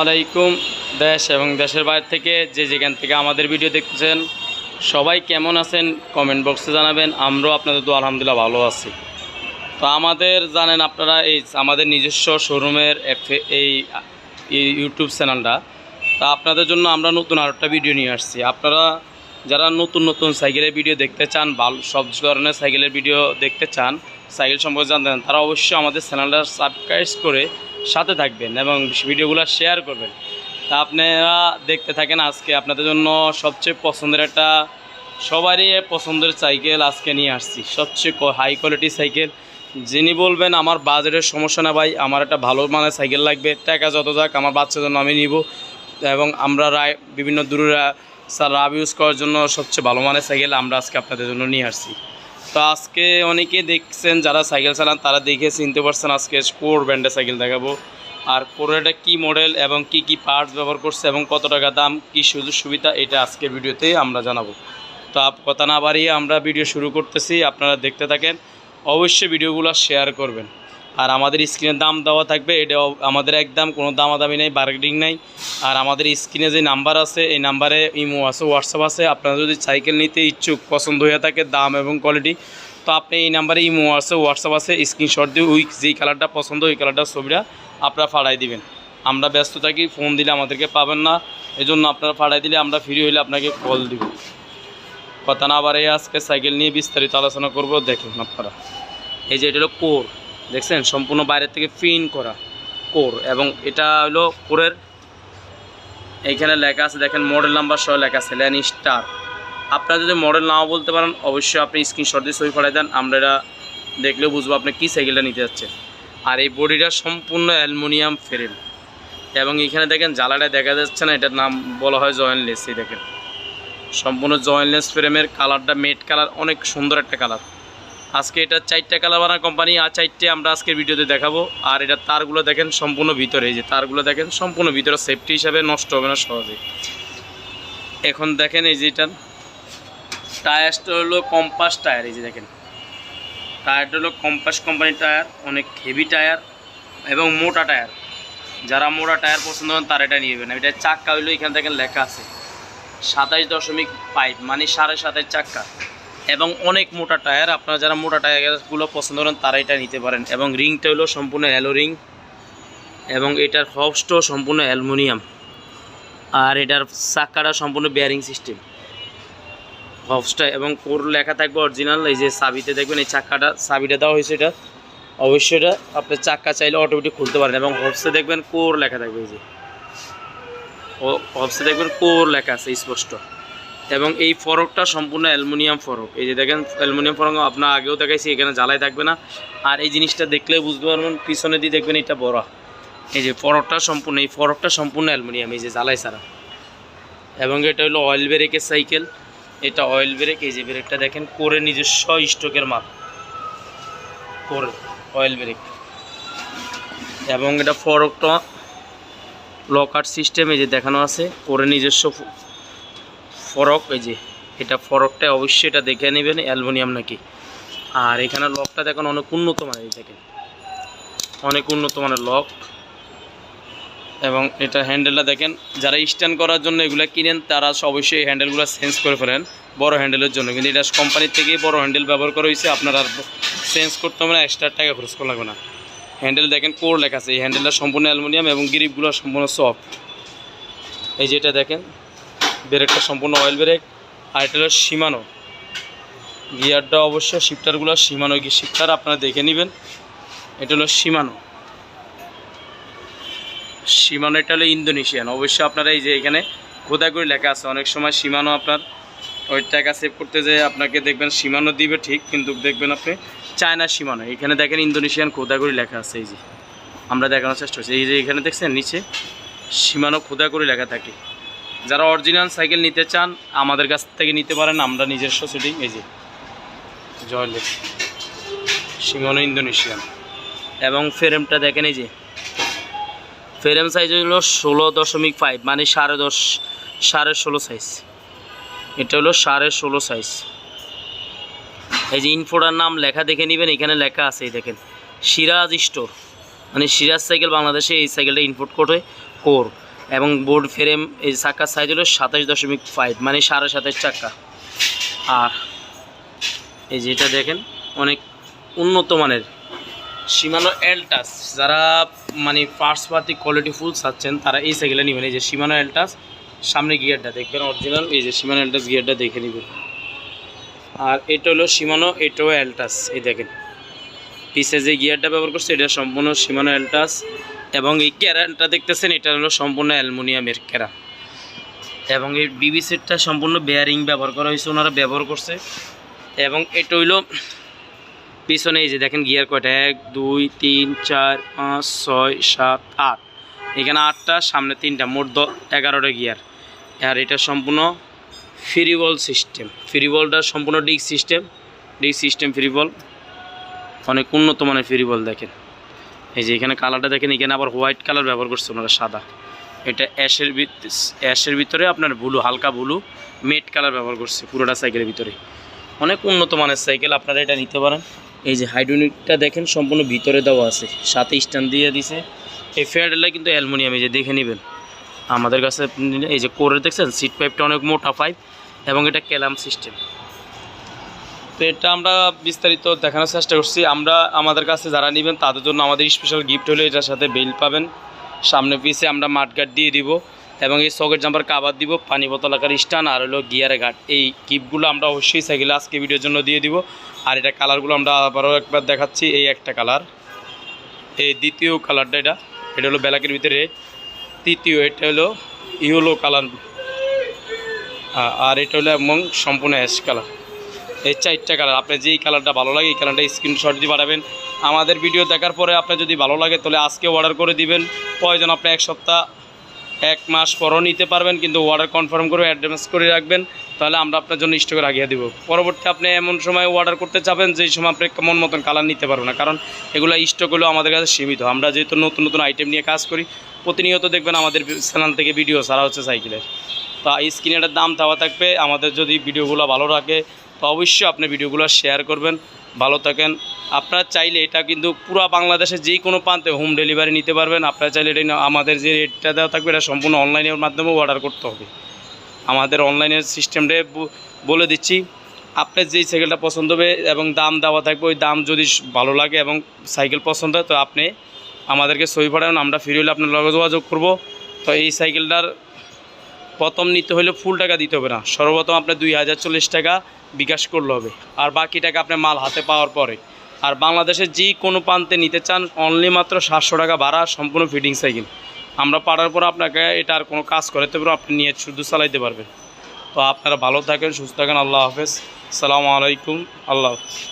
আলাইকুম, দেশ এবং দেশের বাইরে থেকে যে যেখান থেকে আমাদের ভিডিও দেখছেন সবাই কেমন আছেন কমেন্ট বক্সে জানাবেন, আমরাও আপনাদের তো আলহামদুলিল্লাহ ভালো আছি। তো আমাদের জানেন আপনারা এই আমাদের নিজস্ব শোরুমের এই ইউটিউব চ্যানেলটা তা আপনাদের জন্য আমরা নতুন আরেকটা ভিডিও নিয়ে আসছি। আপনারা যারা নতুন নতুন সাইকেলের ভিডিও দেখতে চান ভালো সব ধরনের সাইকেলের ভিডিও দেখতে চান, সাইকেল সম্পর্কে জানতে চান, তারা অবশ্যই আমাদের চ্যানেলটা সাবস্ক্রাইব করে সাথে থাকবেন এবং ভিডিওগুলো শেয়ার করবেন। তা আপনারা দেখতে থাকেন আজকে আপনাদের জন্য সবচেয়ে পছন্দের একটা, সবারই পছন্দের সাইকেল আজকে নিয়ে আসছি। সবচেয়ে হাই কোয়ালিটি সাইকেল। যিনি বলবেন, আমার বাজেটের সমস্যা না ভাই, আমার একটা ভালো মানের সাইকেল লাগবে, টাকা যত যাক আমার বাচ্চার জন্য আমি নিব। এবং আমরা রায় বিভিন্ন দূরের স্যার রাব ইউজ করার জন্য সবচেয়ে ভালো মানের সাইকেল আমরা আজকে আপনাদের জন্য নিয়ে আসছি। তো আজকে অনেকে দেখছেন, যারা সাইকেল চালান, তারা দেখে চিনতে পারছেন আজকে কোর ব্র্যান্ডের সাইকেল দেখাবো। আর কোরোটা কি মডেল এবং কি কি পার্টস ব্যবহার করছে এবং কত টাকা দাম, কি সুযোগ সুবিধা, এটা আজকে ভিডিওতে আমরা জানাব। তো কথা না বাড়িয়ে আমরা ভিডিও শুরু করতেছি, আপনারা দেখতে থাকেন। অবশ্যই ভিডিওগুলো শেয়ার করবেন। আর আমাদের স্ক্রিনে দাম দেওয়া থাকবে, এটা আমাদের একদম কোনো দামাদামি নেই বার্গেনিং নেই। আর আমাদের স্ক্রিনে যে নাম্বার আছে, এই নাম্বারে ইমো আছে হোয়াটসঅ্যাপ আছে। আপনারা যদি সাইকেল নিতে ইচ্ছুক, পছন্দ হয়ে থাকে, দাম এবং কোয়ালিটি তো আপনি এই নাম্বারে ইমো আছে হোয়াটসঅ্যাপ আছে স্ক্রিনশট দিয়ে ওই যেই কালারটা পছন্দ, ওই কালারটার ছবিটা আপনারা ফাড়াই দিবেন। আমরা ব্যস্ত থাকি ফোন দিলে আমাদেরকে পাবেন না, এজন্য আপনারা ফাড়াই দিলে আমরা ফ্রি হইলে আপনাকে কল দিব। কথা না বাড়ে আজকে সাইকেল নিয়ে বিস্তারিত আলোচনা করব, দেখুন আপনারা। এই যে এটা হলো কোর দেখছেন? সম্পূর্ণ বাইরের থেকে ফিন করা কোর এবং এটা হলো কোরের এইখানে লেখা আছে, দেখেন মডেল নাম্বার সহ লেখা আছে ল্যান স্টার আপনারা যদি মডেল নাও বলতে পারেন, অবশ্যই আপনি স্ক্রিনশট দিয়ে ছবি ফেলাই দেন, আমরা এটা দেখলেও বুঝব আপনি কী সাইকেলটা নিতে যাচ্ছেন। আর এই বডিটা সম্পূর্ণ অ্যালুমিনিয়াম ফ্রেম। এবং এখানে দেখেন, জ্বালাটা দেখা যাচ্ছে না, এটার নাম বলা হয় জয়েন্টলেস এই দেখেন। সম্পূর্ণ জয়েন্টলেস ফ্রেমের কালারটা মেট কালার অনেক সুন্দর একটা কালার আজকে এটা চারটা কালার বানা কোম্পানি আর চারটে আমরা আজকের ভিডিওতে দেখাবো। আর এটা তারগুলো দেখেন সম্পূর্ণ ভিতরে, এই যে তারগুলো দেখেন সম্পূর্ণ ভিতরে সেফটি হিসাবে নষ্ট হবে না সহজে এখন দেখেন এই যে টায়ারটা হলো কম্পাস টায়ার, এই যে দেখেন। টায়ারটা হলো কম্পাস কোম্পানির টায়ার, অনেক হেভি টায়ার এবং মোটা টায়ার। যারা মোটা টায়ার পছন্দ করেন তারা এটা নিয়ে নেবেন। এটা চাক্কা হইল এখানে দেখেন লেখা আছে সাতাইশ দশমিক পাইপ মানে সাড়ে সাতের চাক্কা। এবং অনেক মোটা টায়ার, আপনারা যারা মোটা টায়ারগুলো পছন্দ করেন তারা এটা নিতে পারেন। এবং রিংটা হলো সম্পূর্ণ অ্যালো রিং এবং এটার হবসটাও সম্পূর্ণ অ্যালুমিনিয়াম। আর এটার চাক্কাটা সম্পূর্ণ বেয়ারিং সিস্টেম হবসটা এবং কোর লেখা থাকবে অরিজিনাল এই যে চাবিতে দেখবেন এই চাক্কাটা চাবিটা দেওয়া হয়েছে এটা। অবশ্যই এটা আপনি চাক্কা চাইলে অটোমেটিক খুলতে পারেন এবং হবসে দেখবেন কোর লেখা থাকবে এই যে। হবসে দেখবেন কোর লেখা আছে স্পষ্ট। এবং এই ফরকটা সম্পূর্ণ অ্যালুমিনিয়াম ফরক। এই যে দেখেন, অ্যালুমিনিয়াম ফরক আপনার আগেও দেখাইছি, এখানে জ্বালাই থাকবে না। আর এই জিনিসটা দেখলে বুঝতে পারবেন, পিছনে দিয়ে দেখবেন এটা বড়। এই যে ফরকটা সম্পূর্ণ, এই ফরকটা সম্পূর্ণ অ্যালুমিনিয়াম, এই যে জ্বালাই ছাড়া। এবং এটা হলো অয়েল ব্রেকের সাইকেল। এটা অয়েল ব্রেক, এই যে ব্রেকটা দেখেন, করে নিজস্ব স্টকের মাল করে, অয়েল ব্রেক। এবং এটা ফরকটা লকার সিস্টেম, এই যে দেখানো আছে, করে নিজস্ব ফরক, এই যে এটা ফরকটা অবশ্যই এটা দেখে নেবেন, অ্যালুমিনিয়াম নাকি। আর এখানে লকটা দেখেন অনেক উন্নত মানের দেখেন। অনেক উন্নত মানের লক। এবং এটা হ্যান্ডেলটা দেখেন, যারা স্ট্যান্ড করার জন্য এগুলো কিনেন, তারা অবশ্যই এই হ্যান্ডেলগুলো চেঞ্জ করে ফেলেন, বড় হ্যান্ডেলের জন্য। কিন্তু এটা কোম্পানির থেকেই বড় হ্যান্ডেল ব্যবহার করা হয়েছে, আপনার আর চেঞ্জ করতে হবে না এক্সট্রা টাকা খরচ করা লাগবে না। হ্যান্ডেল দেখেন কোর লেখা আছে, এই হ্যান্ডেলটা সম্পূর্ণ অ্যালুমিনিয়াম এবং গ্রিপগুলো সম্পূর্ণ সফট। এই যেটা দেখেন ব্রেকটা সম্পূর্ণ অয়েল ব্রেক আর এটা হলো সীমানো গিয়ারটা অবশ্য শিফটারগুলো সীমানো শিফটার আপনারা দেখে নেবেন। এটা হলো সীমানো সীমানো এটা হলো ইন্দোনেশিয়ান অবশ্যই আপনারা এই যে এখানে খোদা করে লেখা আছে, অনেক সময় সীমানো আপনার ওই টাকা সেভ করতে যে আপনাকে দেখবেন সীমানো দিবে ঠিক, কিন্তু দেখবেন আপনি চায়না সীমানো এখানে দেখেন ইন্দোনেশিয়ান খোদা করে লেখা আছে, এই যে। আমরা দেখানোর চেষ্টা করছি। এই যে এখানে দেখছেন, নিচে সীমানো খোদা করে লেখা থাকে। যারা অরিজিনাল সাইকেল নিতে চান, আমাদের কাছ থেকে নিতে পারেন, আমরা নিজস্ব সেটিং এই যে জয়লেস সীমানো ইন্দোনেশিয়ান। এবং ফ্রেমটা দেখেন এই যে ফ্রেম সাইজ হলো ষোলো দশমিক ফাইভ মানে সাড়ে দশ, সাড়ে ষোলো সাইজ এটা হলো সাড়ে ষোলো সাইজ এই যে ইনফোটার নাম লেখা দেখে নেবেন, এখানে লেখা আছে, এই দেখেন। সিরাজ স্টোর মানে সিরাজ সাইকেল বাংলাদেশে এই সাইকেলটা ইনপোর্ট করে কোর। এবং বোর্ড ফ্রেম এই চাকার সাইজ হলো সাতাশ দশমিক ফাইভ মানে সাড়ে সাতের চাকা। আর এই যেটা দেখেন, অনেক উন্নত মানের। সীমানো এলটাস যারা মানে ফার্স্ট পার্টি কোয়ালিটি ফুল চাচ্ছেন, তারা এই সাইকেলে নেবেন। এই যে সীমানো এলটাস সামনে গিয়ারটা দেখবেন অরিজিনাল এই যে সীমানো এলটাস গিয়ারটা দেখে নেবেন। আর এটা হলো সীমানো এটাও এলটাস এই দেখেন। পিসে যে গিয়ারটা ব্যবহার করছে, এটা সম্পূর্ণ সীমানো এলটাস এবং এই ক্যারাটা দেখতেছেন, এটা হলো সম্পূর্ণ অ্যালুমিনিয়ামের ক্যারা এবং এই বিবি সেটটা সম্পূর্ণ বেয়ারিং ব্যবহার করা হয়েছে, ওনারা ব্যবহার করছে। এবং এটা হইল পিছনে এই যে দেখেন গিয়ার কয়টা? এক, দুই, তিন, চার, পাঁচ, ছয়, সাত, আট। এখানে আটটা, সামনে তিনটা, মোট দ, এগারোটা গিয়ার আর এটা সম্পূর্ণ ফ্রিবল সিস্টেম ফ্রিবলটা সম্পূর্ণ ডিক সিস্টেম ডিক সিস্টেম ফ্রিবল অনেক উন্নত মানের ফ্রিবল দেখেন। এই যে এখানে কালারটা দেখেন, এখানে আবার হোয়াইট কালার ব্যবহার করছে ওনারা, সাদা। এটা অ্যাশের অ্যাশের ভিতরে আপনার ব্লু, হালকা ব্লু, মেট কালার ব্যবহার করছে পুরোটা সাইকেলের ভিতরে। অনেক উন্নত মানের সাইকেল, আপনারা এটা নিতে পারেন। এই যে হাইড্রোনিকটা দেখেন, সম্পূর্ণ ভিতরে দেওয়া আছে, সাথে স্ট্যান্ড দিয়ে দিছে। এই ফেয়ারডেলা কিন্তু অ্যালুমিনিয়াম, এই যে দেখে নেবেন। আমাদের কাছে এই যে কোরে দেখছেন? সিট পাইপটা অনেক মোটা পাইপ এবং এটা ক্যালাম সিস্টেম। তো এটা আমরা বিস্তারিত দেখানোর চেষ্টা করছি। আমরা আমাদের কাছে যারা নেবেন, তাদের জন্য আমাদের স্পেশাল গিফট হলো এটার সাথে বেল পাবেন। সামনে পিছে আমরা মাঠগাট দিয়ে দিব এবং এই সকেট জাম্পার কাবার দিব, পানি বোতল আকার স্টান আর হলো গিয়ারে ঘাট। এই গিফটগুলো আমরা অবশ্যই সাইকেলে আজকে ভিডিওর জন্য দিয়ে দিব। আর এটা কালারগুলো আমরা আবারও একবার দেখাচ্ছি, এই একটা কালার এই দ্বিতীয় কালারটা এটা এটা হলো ব্ল্যাকের ভিতরে red। তৃতীয় এটা হলো ইয়েলো কালার আর এটা হলো এবং সম্পূর্ণ অ্যাশ কালার এই চারটা কালার আপনার যেই কালারটা ভালো লাগে, এই কালারটা স্ক্রিনশট দিয়ে পাঠাবেন। আমাদের ভিডিও দেখার পরে আপনার যদি ভালো লাগে, তাহলে আজকে অর্ডার করে দিবেন। প্রয়োজন আপনি এক সপ্তাহ, এক মাস পরও নিতে পারবেন, কিন্তু অর্ডার কনফার্ম করে অ্যাডভান্স করে রাখবেন। তাহলে আমরা আপনার জন্য স্টকে রাখিয়ে দেবো। পরবর্তী আপনি এমন সময় অর্ডার করতে চাবেন, যেই সময় আপনি মন মতন কালার নিতে পারবেন না। কারণ এগুলো স্টক হলেও আমাদের কাছে সীমিত। আমরা যেহেতু নতুন নতুন আইটেম নিয়ে কাজ করি, প্রতিনিয়ত দেখবেন আমাদের চ্যানেল থেকে ভিডিও সারা হচ্ছে সাইকেলের। তা স্ক্রিনেটার দাম দেওয়া থাকবে। আমাদের যদি ভিডিওগুলো ভালো রাখে তো অবশ্যই আপনি ভিডিওগুলো শেয়ার করবেন। ভালো থাকেন। আপনারা চাইলে এটা কিন্তু পুরো বাংলাদেশে যে কোনো প্রান্তে হোম ডেলিভারি নিতে পারবেন। আপনারা চাইলে এটা আমাদের যে রেটটা দেওয়া থাকবে, এটা সম্পূর্ণ অনলাইনের মাধ্যমেও অর্ডার করতে হবে। আমাদের অনলাইনের সিস্টেমটা বলে দিচ্ছি। আপনার যেই সাইকেলটা পছন্দ হবে এবং দাম দেওয়া থাকবে, ওই দাম যদি ভালো লাগে এবং সাইকেল পছন্দ হয়, তো আপনি আমাদেরকে সই পাঠান আমরা ফিরে হলে আপনার লগে যোগাযোগ করব। তো এই সাইকেলটার প্রথম নিতে হলে ফুল টাকা দিতে হবে না। সর্বপ্রথম আপনার দুই হাজার চল্লিশ টাকা বিকাশ করলে হবে। আর বাকি টাকা আপনার মাল হাতে পাওয়ার পরে। আর বাংলাদেশের যে কোনো প্রান্তে নিতে চান অনলি মাত্র সাতশো টাকা ভাড়া, সম্পূর্ণ ফিটিং সাইকেল আমরা পাড়ার পর আপনাকে এটা আর কোনো কাজ করাতে পারব আপনি নিয়ে শুধু চালাইতে পারবেন। তো আপনারা ভালো থাকেন, সুস্থ থাকেন, আল্লাহ হাফেজ। সালামু আলাইকুম, আল্লাহ হাফেজ।